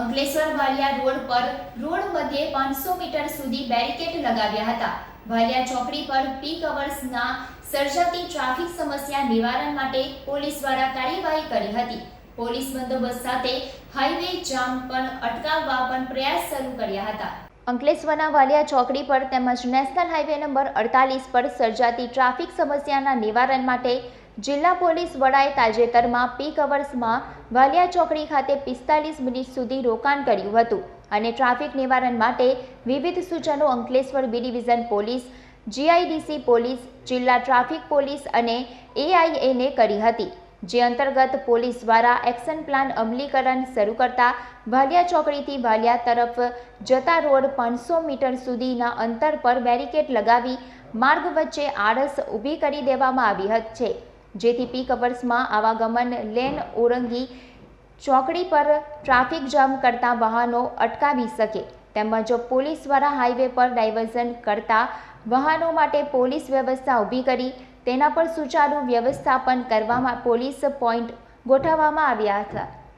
Ankleshwar Valia road પર road મધ્યે પાંચસો મીટર સુધી બેરિકેડ લગાવ્યા હતા. વાલિયા ચોકડી પર પીક અવર્સના સર્જાતી ટ્રાફિક સમસ્યા નિવારણ માટે પોલીસ દ્વારા કાર્યવાહી કરી હતી. પોલીસ બંદોબસ્ત સાથે હાઈવે જામ પણ અટકાવવા પણ પ્રયાસ શરૂ કર્યા હતા. અંકલેશ્વરના વાલિયા ચોકડી પર તેમજ નેશનલ હાઈવે નંબર અડતાલીસ પર સર્જાતી ટ્રાફિક સમસ્યાના નિવારણ માટે જિલ્લા પોલીસ વડાએ તાજેતરમાં પીક અવર્સમાં વાલિયા ચોકડી ખાતે પિસ્તાલીસ મિનિટ સુધી રોકાણ કર્યું હતું અને ટ્રાફિક નિવારણ માટે વિવિધ સૂચનો Ankleshwar B division police, GIDC police, જિલ્લા ટ્રાફિક પોલીસ અને એઆઈએને કરી હતી. જે અંતર્ગત પોલીસ દ્વારા એક્શન પ્લાન અમલીકરણ શરૂ કરતા વાલિયા ચોકડીથી વાલિયા તરફ જતા રોડ પાંચસો મીટર સુધીના અંતર પર બેરિકેડ લગાવી માર્ગ વચ્ચે આળસ ઊભી કરી દેવામાં આવી હત- છે. જેથી પીક અવર્સમાં આવાગમન લેન ઓરંગી ચોકડી પર ટ્રાફિક જામ કરતા વાહનો અટકાવી શકે. તેમજ પોલીસ દ્વારા હાઈવે પર ડાયવર્ઝન કરતા વાહનો માટે પોલીસ વ્યવસ્થા ઊભી કરી, તેના પર સુચારુ વ્યવસ્થાપન કરવામાં પોલીસ પોઈન્ટ ગોઠવવામાં આવ્યા હતા.